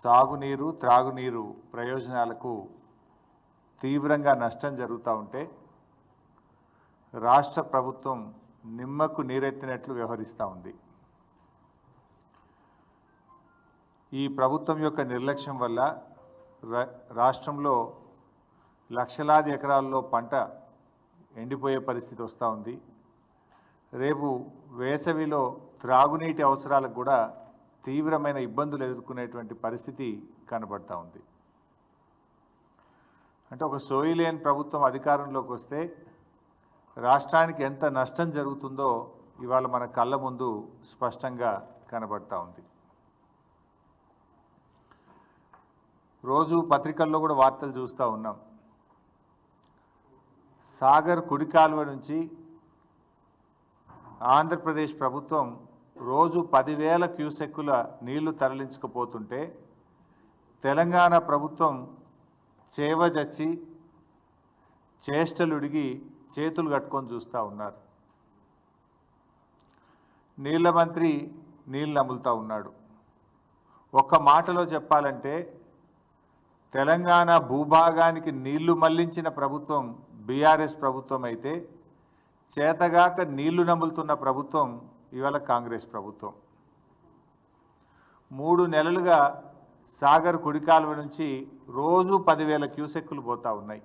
సాగునీరు త్రాగునీరు ప్రయోజనాలకు తీవ్రంగా నష్టం జరుగుతూ ఉంటే రాష్ట్ర ప్రభుత్వం నిమ్మకు నీరెత్తినట్లు వ్యవహరిస్తూ ఉంది. ఈ ప్రభుత్వం యొక్క నిర్లక్ష్యం వల్ల రాష్ట్రంలో లక్షలాది ఎకరాల్లో పంట ఎండిపోయే పరిస్థితి వస్తూ ఉంది. రేపు వేసవిలో త్రాగునీటి అవసరాలకు కూడా తీవ్రమైన ఇబ్బందులు ఎదుర్కొనేటువంటి పరిస్థితి కనబడతా ఉంది. అంటే ఒక సోయిలేని ప్రభుత్వం అధికారంలోకి వస్తే రాష్ట్రానికి ఎంత నష్టం జరుగుతుందో ఇవాళ మన కళ్ళ ముందు స్పష్టంగా కనబడతా ఉంది. రోజు పత్రికల్లో కూడా వార్తలు చూస్తూ ఉన్నాం. సాగర్ కుడి కాలువ నుంచి ఆంధ్రప్రదేశ్ ప్రభుత్వం రోజు పదివేల క్యూసెక్కుల నీళ్ళు తరలించకపోతుంటే తెలంగాణ ప్రభుత్వం చేవజచ్చి చేష్టలుడిగి చేతులు కట్టుకొని చూస్తూ ఉన్నారు. నీళ్ళ మంత్రి నీళ్ళు నములుతూ ఉన్నాడు. ఒక్క మాటలో చెప్పాలంటే తెలంగాణ భూభాగానికి నీళ్ళు మళ్ళించిన ప్రభుత్వం బీఆర్ఎస్ ప్రభుత్వం అయితే చేతగాక నీళ్ళు నములుతున్న ప్రభుత్వం ఇవాళ కాంగ్రెస్ ప్రభుత్వం. మూడు నెలలుగా సాగర్ కుడికాలువ నుంచి రోజు పదివేల క్యూసెక్కులు పోతా ఉన్నాయి.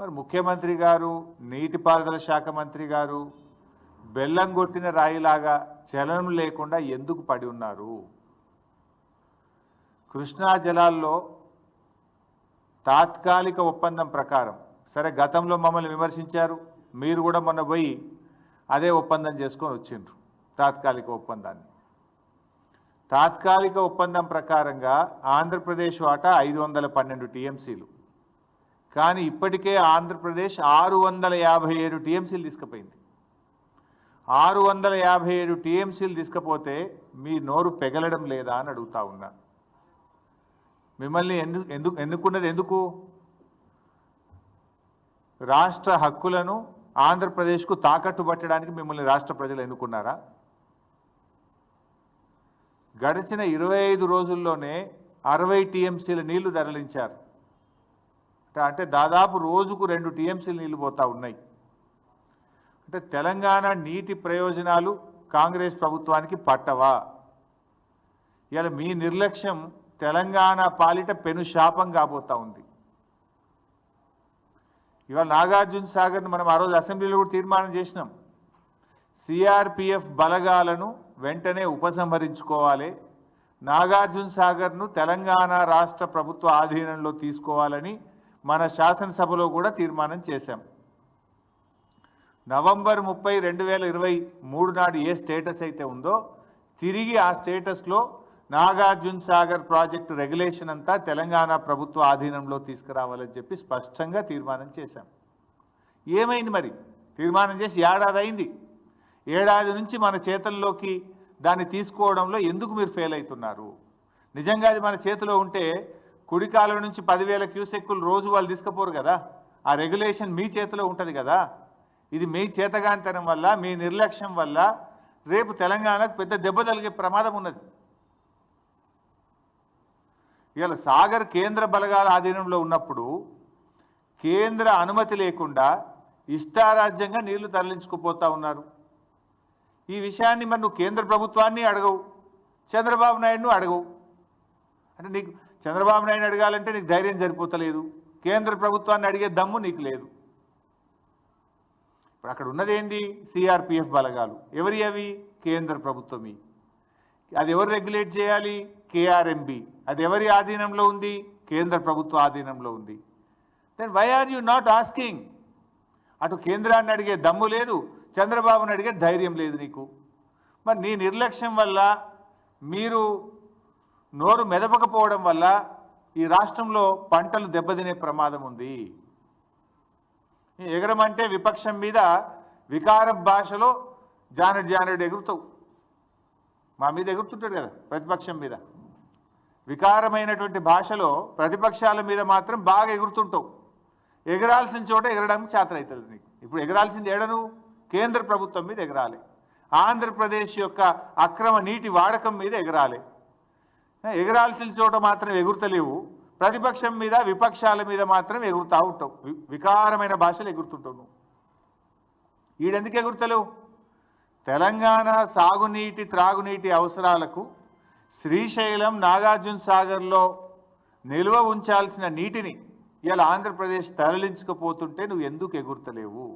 మరి ముఖ్యమంత్రి గారు నీటిపారుదల శాఖ మంత్రి గారు బెల్లం కొట్టిన రాయిలాగా చలనం లేకుండా ఎందుకు పడి ఉన్నారు? కృష్ణా జలాల్లో తాత్కాలిక ఒప్పందం ప్రకారం సరే గతంలో మమ్మల్ని విమర్శించారు మీరు కూడా మొన్న పోయి అదే ఒప్పందం చేసుకొని వచ్చిండ్రు తాత్కాలిక ఒప్పందాన్ని. తాత్కాలిక ఒప్పందం ప్రకారంగా ఆంధ్రప్రదేశ్ వాటా ఐదు వందల పన్నెండు టీఎంసీలు. కానీ ఇప్పటికే ఆంధ్రప్రదేశ్ ఆరు వందల యాభై ఏడు టీఎంసీలు తీసుకుపోయింది. ఆరు వందల యాభై ఏడు టీఎంసీలు తీసుకపోతే మీ నోరు పెగలడం లేదా అని అడుగుతా ఉన్నా. మిమ్మల్ని ఎందుకు ఎందుకు ఎన్నుకున్నది ఎందుకు? రాష్ట్ర హక్కులను ఆంధ్రప్రదేశ్కు తాకట్టు పట్టడానికి మిమ్మల్ని రాష్ట్ర ప్రజలు ఎన్నుకున్నారా? గడిచిన ఇరవై ఐదు రోజుల్లోనే అరవై టీఎంసీల నీళ్ళు తరలించారు. అంటే- అంటే దాదాపు రోజుకు రెండు టీఎంసీలు నీళ్ళు పోతా ఉన్నాయి. అంటే తెలంగాణ నీటి ప్రయోజనాలు కాంగ్రెస్ ప్రభుత్వానికి పట్టవా? ఇలా మీ నిర్లక్ష్యం తెలంగాణ పాలిట పెను శాపం కాబోతా ఉంది. ఇవాళ నాగార్జున సాగర్ను మనం ఆ రోజు అసెంబ్లీలో కూడా తీర్మానం చేసినాం. సిఆర్పిఎఫ్ బలగాలను వెంటనే ఉపసంహరించుకోవాలి. నాగార్జున సాగర్ను తెలంగాణ రాష్ట్ర ప్రభుత్వ ఆధీనంలో తీసుకోవాలని మన శాసనసభలో కూడా తీర్మానం చేశాం. నవంబర్ ముప్పై రెండు వేల ఇరవై మూడు నాడు ఏ స్టేటస్ అయితే ఉందో తిరిగి ఆ స్టేటస్లో నాగార్జున సాగర్ ప్రాజెక్టు రెగ్యులేషన్ అంతా తెలంగాణ ప్రభుత్వ ఆధీనంలో తీసుకురావాలని చెప్పి స్పష్టంగా తీర్మానం చేశాం. ఏమైంది మరి? తీర్మానం చేసి ఏడాది అయింది. ఏడాది నుంచి మన చేతుల్లోకి దాన్ని తీసుకోవడంలో ఎందుకు మీరు ఫెయిల్ అవుతున్నారు? నిజంగా అది మన చేతిలో ఉంటే కుడికాలం నుంచి పదివేల క్యూసెక్కులు రోజు వాళ్ళు తీసుకుపోరు కదా. ఆ రెగ్యులేషన్ మీ చేతిలో ఉంటుంది కదా. ఇది మీ చేతగాంతనం వల్ల మీ నిర్లక్ష్యం వల్ల రేపు తెలంగాణకు పెద్ద దెబ్బ తలిగే ప్రమాదం ఉన్నది. ఇవాళ సాగర్ కేంద్ర బలగాల ఆధీనంలో ఉన్నప్పుడు కేంద్ర అనుమతి లేకుండా ఇష్టారాజ్యంగా నీళ్ళు తరలించుకుపోతా ఉన్నారు. ఈ విషయాన్ని మరి నువ్వు కేంద్ర ప్రభుత్వాన్ని అడగవు. చంద్రబాబు నాయుడును అడగవు. అంటే నీకు చంద్రబాబు నాయుడు అడగాలంటే నీకు ధైర్యం సరిపోతలేదు. కేంద్ర ప్రభుత్వాన్ని అడిగే దమ్ము నీకు లేదు. ఇప్పుడు అక్కడ ఉన్నదేంది? సిఆర్పిఎఫ్ బలగాలు. ఎవరి అవి? కేంద్ర ప్రభుత్వమే. అది ఎవరు రెగ్యులేట్ చేయాలి? కేఆర్ఎంబి. అది ఎవరి ఆధీనంలో ఉంది? కేంద్ర ప్రభుత్వ ఆధీనంలో ఉంది. Then why are you not asking అటు కేంద్రాన్ని అడిగే దమ్ము లేదు చంద్రబాబుని అడిగే ధైర్యం లేదు నీకు. మరి నీ నిర్లక్ష్యం వల్ల మీరు నోరు మెదపకపోవడం వల్ల ఈ రాష్ట్రంలో పంటలు దెబ్బతినే ప్రమాదం ఉంది. ఎగరమంటే విపక్షం మీద వికార భాషలో జానడు జానడు ఎగురుతావు. మా మీద ఎగురుతుంటాడు కదా ప్రతిపక్షం మీద. వికారమైనటువంటి భాషలో ప్రతిపక్షాల మీద మాత్రం బాగా ఎగురుతుంటావు. ఎగరాల్సిన చోట ఎగరడానికి చేతనవుతుంది నీకు. ఇప్పుడు ఎగరాల్సింది ఏడను కేంద్ర ప్రభుత్వం మీద ఎగరాలి. ఆంధ్రప్రదేశ్ యొక్క అక్రమ నీటి వాడకం మీద ఎగరాలి. ఎగరాల్సిన చోట మాత్రం ఎగురుతలేవు. ప్రతిపక్షం మీద విపక్షాల మీద మాత్రం ఎగురుతూ ఉంటావు. వికారమైన భాషలు ఎగురుతుంటావు నువ్వు. ఈడెందుకు ఎగురుతలేవు? తెలంగాణ సాగునీటి త్రాగునీటి అవసరాలకు శ్రీశైలం నాగార్జున సాగర్లో నిల్వ ఉంచాల్సిన నీటిని ఇలా ఆంధ్రప్రదేశ్ తరలించకపోతుంటే నువ్వు ఎందుకు ఎగురుతలేవు?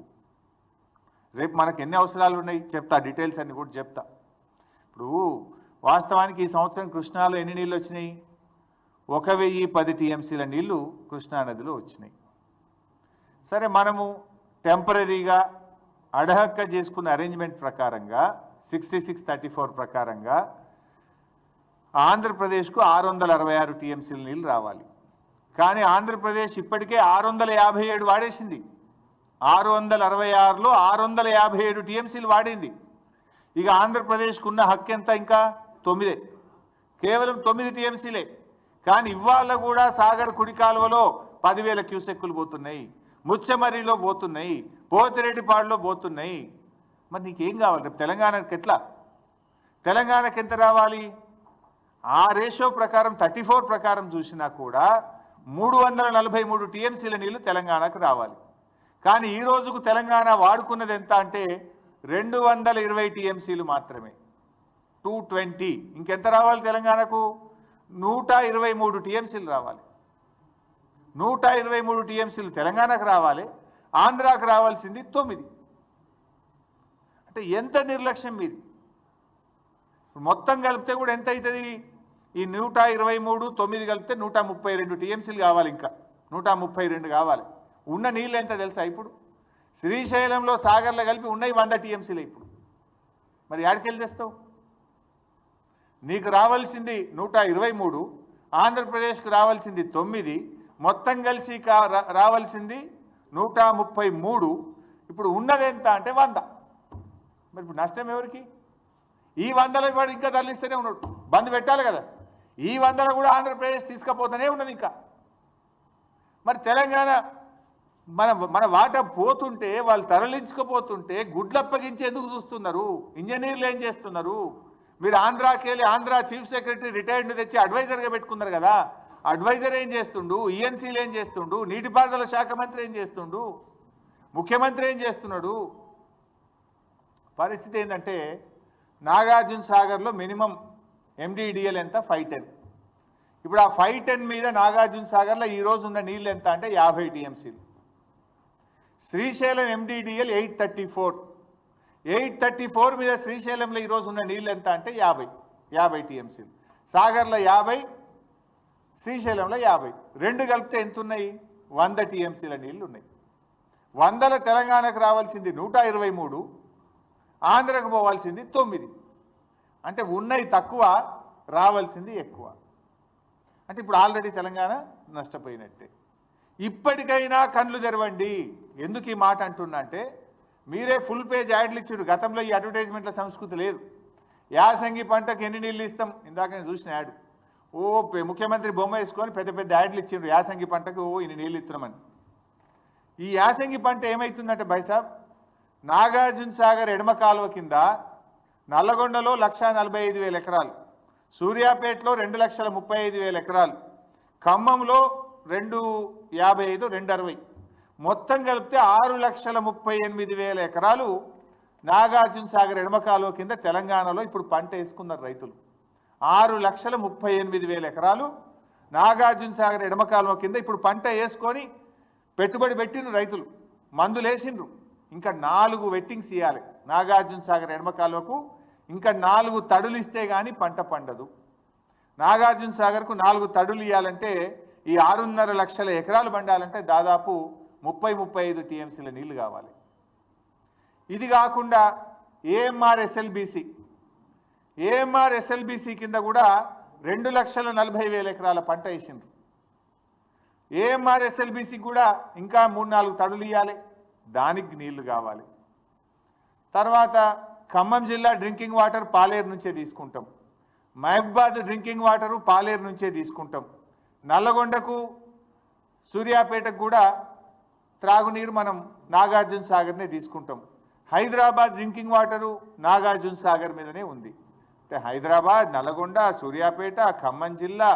రేపు మనకు ఎన్ని అవసరాలు ఉన్నాయి? చెప్తా డీటెయిల్స్ అన్ని కూడా చెప్తా. ఇప్పుడు వాస్తవానికి ఈ సంవత్సరం కృష్ణాలో ఎన్ని నీళ్ళు వచ్చినాయి? ఒక వెయ్యి పది టీఎంసీల నీళ్ళు కృష్ణానదిలో వచ్చినాయి. సరే మనము టెంపరీగా అడహక్క చేసుకున్న అరేంజ్మెంట్ ప్రకారంగా సిక్స్టీ సిక్స్ థర్టీ ఫోర్ ప్రకారంగా ఆంధ్రప్రదేశ్కు ఆరు వందల అరవై ఆరు టీఎంసీల నీళ్ళు రావాలి. కానీ ఆంధ్రప్రదేశ్ ఇప్పటికే ఆరు వందల యాభై ఏడు వాడేసింది. ఆరు వందల అరవై ఆరులో ఆరు వందల యాభై ఏడు టీఎంసీలు వాడింది. ఇక ఆంధ్రప్రదేశ్కు ఉన్న హక్కు ఎంత ఇంకా? తొమ్మిదే. కేవలం తొమ్మిది టీఎంసీలే కానీ ఇవాళ కూడా సాగర్ కుడి కాలువలో పదివేల క్యూసెక్కులు పోతున్నాయి. ముచ్చమర్రిలో పోతున్నాయి. పోతిరెడ్డిపాడులో పోతున్నాయి. మరి నీకేం కావాలి? రేపు తెలంగాణకి ఎట్లా? తెలంగాణకి ఎంత రావాలి? ఆ రేషియో ప్రకారం థర్టీ ఫోర్ ప్రకారం చూసినా కూడా మూడు వందల నలభై మూడు టీఎంసీల నీళ్ళు తెలంగాణకు రావాలి. కానీ ఈ రోజుకు తెలంగాణ వాడుకున్నది ఎంత అంటే రెండు వందల ఇరవై టీఎంసీలు మాత్రమే. Two twenty. ఇంకెంత రావాలి తెలంగాణకు? నూట ఇరవై మూడు టీఎంసీలు రావాలి. నూట ఇరవై మూడు టీఎంసీలు తెలంగాణకు రావాలి. ఆంధ్రాకు రావాల్సింది తొమ్మిది. అంటే ఎంత నిర్లక్ష్యం మీది? మొత్తం కలిపితే కూడా ఎంత అవుతుంది ఈ నూట ఇరవై మూడు తొమ్మిది కలిపితే నూట ముప్పై రెండు టీఎంసీలు కావాలి ఇంకా. నూట ముప్పై రెండు కావాలి. ఉన్న నీళ్ళు ఎంత తెలుసా ఇప్పుడు? శ్రీశైలంలో సాగర్లో కలిపి ఉన్నాయి వంద టీఎంసీలు ఇప్పుడు. మరి యాడికెళ్ళి తెస్తావు? నీకు రావాల్సింది నూట ఇరవై మూడు ఆంధ్రప్రదేశ్కు రావాల్సింది తొమ్మిది మొత్తం కలిసి కా రా- రావాల్సింది నూట ముప్పై మూడు. ఇప్పుడు ఉన్నది ఎంత అంటే వంద. మరి ఇప్పుడు నష్టం ఎవరికి? ఈ వందల వాడు ఇంకా తరలిస్తూనే ఉన్నాడు. బంద్ పెట్టాలి కదా. ఈ వందల కూడా ఆంధ్రప్రదేశ్ తీసుకుపోతూనే ఉన్నది ఇంకా. మరి తెలంగాణ మన మన వాట పోతుంటే వాళ్ళు తరలించుకుపోతుంటే గుడ్లప్పగించి ఎందుకు చూస్తున్నారు. ఇంజనీర్లు ఏం చేస్తున్నారు? మీరు ఆంధ్రాకి వెళ్ళి ఆంధ్ర చీఫ్ సెక్రటరీ రిటైర్డ్ తెచ్చి అడ్వైజర్గా పెట్టుకున్నారు కదా. అడ్వైజర్ ఏం చేస్తుండు? ఈఎన్సీలు ఏం చేస్తుండు? నీటిపారుదల శాఖ మంత్రి ఏం చేస్తుండు? ముఖ్యమంత్రి ఏం చేస్తున్నాడు? పరిస్థితి ఏంటంటే నాగార్జున సాగర్లో మినిమం ఎండిడిఎల్ ఎంత? Five ten. ఇప్పుడు ఆ ఫైవ్ టెన్ మీద నాగార్జున సాగర్లో ఈ ఉన్న నీళ్ళు ఎంత అంటే యాభై టీఎంసీలు. Srisailam MDDL eight thirty four. Eight thirty four మీద శ్రీశైలంలో ఈరోజు ఉన్న నీళ్ళు ఎంత అంటే యాభై యాభై టీఎంసీలు. సాగర్లో యాభై శ్రీశైలంలో యాభై. రెండు కలిపితే ఎంత ఉన్నాయి వంద టీఎంసీల నీళ్ళు ఉన్నాయి వందల తెలంగాణకు రావాల్సింది నూట ఇరవై మూడు ఆంధ్రకు పోవాల్సింది తొమ్మిది. అంటే ఉన్నాయి తక్కువ రావాల్సింది ఎక్కువ. అంటే ఇప్పుడు ఆల్రెడీ తెలంగాణ నష్టపోయినట్టే. ఇప్పటికైనా కళ్ళు తెరవండి. ఎందుకు ఈ మాట అంటున్నా అంటే మీరే ఫుల్ పేజ్ యాడ్లు ఇచ్చాడు. గతంలో ఈ అడ్వర్టైజ్మెంట్ల సంస్కృతి లేదు. యాసంగి పంటకు ఎన్ని నీళ్ళు ఇస్తాం? ఇందాక నేను చూసిన యాడ్. ఓ ముఖ్యమంత్రి బొమ్మ వేసుకొని పెద్ద పెద్ద యాడ్లు ఇచ్చిండ్రు. యాసంగి పంటకు ఓ ఇన్ని నీళ్ళు ఇస్తున్నామని. ఈ యాసంగి పంట ఏమవుతుందంటే బైసాబ్ నాగార్జున సాగర్ ఎడమ కాలువ కింద నల్లగొండలో లక్ష నలభై ఐదు వేల ఎకరాలు సూర్యాపేటలో రెండు లక్షల ముప్పై ఐదు వేల ఎకరాలు ఖమ్మంలో రెండు యాభై ఐదు రెండు అరవై. మొత్తం కలిపితే ఆరు లక్షల ముప్పై ఎనిమిది వేల ఎకరాలు నాగార్జున సాగర్ ఎడమ కాలువ కింద తెలంగాణలో ఇప్పుడు పంట వేసుకున్నారు రైతులు. ఆరు లక్షల ముప్పై ఎనిమిది వేల ఎకరాలు. నాగార్జున సాగర్ ఎడమ కాలువ కింద ఇప్పుడు పంట వేసుకొని పెట్టుబడి పెట్టిండ్రు రైతులు. మందులు వేసిండ్రు. ఇంకా నాలుగు వెట్టింగ్స్ ఇవ్వాలి నాగార్జున సాగర్ ఎడమ కాలువకు ఇంకా నాలుగు తడులు ఇస్తే కానీ పంట పండదు. నాగార్జున సాగర్కు నాలుగు తడులు ఇవ్వాలంటే ఈ ఆరున్నర లక్షల ఎకరాలు పండాలంటే దాదాపు ముప్పై ముప్పై ఐదు టీఎంసీల నీళ్ళు కావాలి. ఇది కాకుండా ఏఎంఆర్ఎస్ఎల్బిసి ఏఎంఆర్ ఎస్ఎల్బిసి కింద కూడా రెండు లక్షల నలభై వేల ఎకరాల పంట వేసిండ్రు. ఏఎంఆర్ ఎస్ఎల్బిసి కూడా ఇంకా మూడు నాలుగు తడులు ఇవ్వాలి దానికి నీళ్ళు కావాలి. తర్వాత ఖమ్మం జిల్లా డ్రింకింగ్ వాటర్ పాలేరు నుంచే తీసుకుంటాం. మహబాద్ డ్రింకింగ్ వాటరు పాలేరు నుంచే తీసుకుంటాం. నల్లగొండకు సూర్యాపేటకు కూడా త్రాగునీరు మనం నాగార్జున సాగర్నే తీసుకుంటాం. హైదరాబాద్ డ్రింకింగ్ వాటరు నాగార్జున సాగర్ మీదనే ఉంది. అంటే హైదరాబాద్ నల్గొండ సూర్యాపేట ఖమ్మం జిల్లా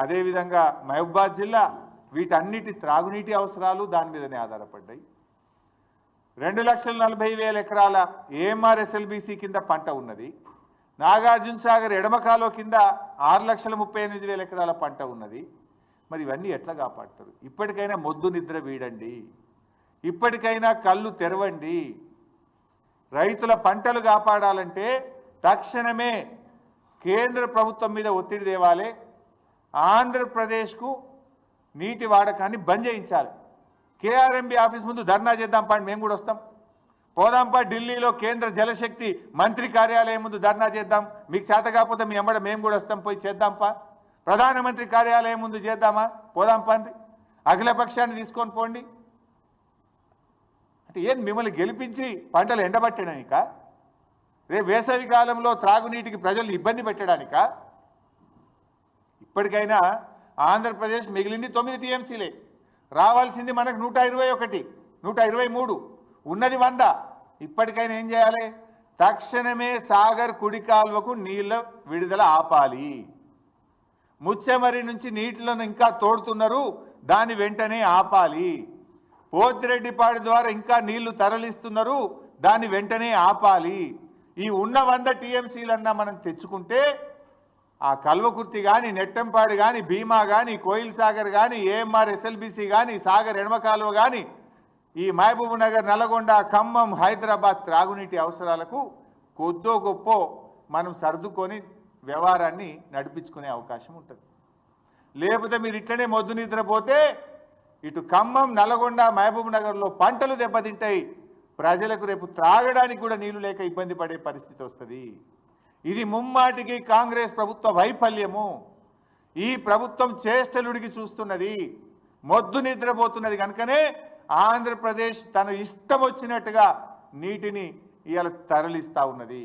అదేవిధంగా మహబూబాద్ జిల్లా వీటన్నిటి త్రాగునీటి అవసరాలు దాని మీదనే ఆధారపడ్డాయి. రెండు లక్షల నలభై వేల ఎకరాల ఏఎంఆర్ఎస్ఎల్బిసి కింద పంట ఉన్నది. నాగార్జున సాగర్ ఎడమకాలో కింద ఆరు లక్షల ముప్పై ఎనిమిది వేల ఎకరాల పంట ఉన్నది. మరి ఇవన్నీ ఎట్లా కాపాడతారు? ఇప్పటికైనా మొద్దు నిద్ర వీడండి. ఇప్పటికైనా కళ్ళు తెరవండి. రైతుల పంటలు కాపాడాలంటే తక్షణమే కేంద్ర ప్రభుత్వం మీద ఒత్తిడి తేవాలి. ఆంధ్రప్రదేశ్కు నీటి వాడకాన్ని బంద్ చేయించాలి. కేఆర్ఎంబి ఆఫీస్ ముందు ధర్నా చేద్దాం పండి మేము కూడా వస్తాం. పోదాంపా ఢిల్లీలో కేంద్ర జలశక్తి మంత్రి కార్యాలయం ముందు ధర్నా చేద్దాం. మీకు చేత కాకపోతే మీ అమ్మడ మేము కూడా వస్తాం పోయి చేద్దాంపా ప్రధానమంత్రి కార్యాలయం ముందు చేద్దామా? పోదాంపా అండి అఖిలపక్షాన్ని తీసుకొని పోండి. అంటే ఏం మిమ్మల్ని గెలిపించి పంటలు ఎండబట్టడానిక రేపు వేసవి కాలంలో త్రాగునీటికి ప్రజలు ఇబ్బంది పెట్టడానిక? ఇప్పటికైనా ఆంధ్రప్రదేశ్ మిగిలింది తొమ్మిది టీఎంసీలే. రావాల్సింది మనకు నూట ఇరవై ఒకటి నూట ఇరవై మూడు ఉన్నది వంద. ఇప్పటికైనా ఏం చేయాలి? తక్షణమే సాగర్ కుడి కాల్వకు నీళ్ళ విడుదల ఆపాలి. ముచ్చెమరి నుంచి నీటిలను ఇంకా తోడుతున్నారు దాని వెంటనే ఆపాలి. పోతిరెడ్డిపాడు ద్వారా ఇంకా నీళ్ళు తరలిస్తున్నారు దాన్ని వెంటనే ఆపాలి. ఈ ఉన్న వంద టీఎంసీలన్నా మనం తెచ్చుకుంటే ఆ కల్వకుర్తి కానీ నెట్టంపాడు కానీ భీమా కానీ కోయిల్ సాగర్ కానీ ఏఎంఆర్ ఎస్ఎల్బిసి కానీ సాగర్ ఎడమ కాలువ కానీ ఈ మహబూబ్ నగర్ నల్గొండ ఖమ్మం హైదరాబాద్ త్రాగునీటి అవసరాలకు కొద్దో గొప్ప మనం సర్దుకొని వ్యవహారాన్ని నడిపించుకునే అవకాశం ఉంటుంది. లేకపోతే మీరు ఇట్లనే మొద్దు నిద్రపోతే ఇటు ఖమ్మం నల్గొండ మహబూబ్ నగర్లో పంటలు దెబ్బతింటాయి. ప్రజలకు రేపు త్రాగడానికి కూడా నీళ్ళు లేక ఇబ్బంది పడే పరిస్థితి వస్తుంది. ఇది ముమ్మాటికి కాంగ్రెస్ ప్రభుత్వ వైఫల్యము. ఈ ప్రభుత్వం చేష్టలుడికి చూస్తున్నది. మొద్దు నిద్రపోతున్నది. కనుకనే ఆంధ్రప్రదేశ్ తన ఇష్టం వచ్చినట్టుగా నీటిని ఇవాళ తరలిస్తూ ఉన్నది.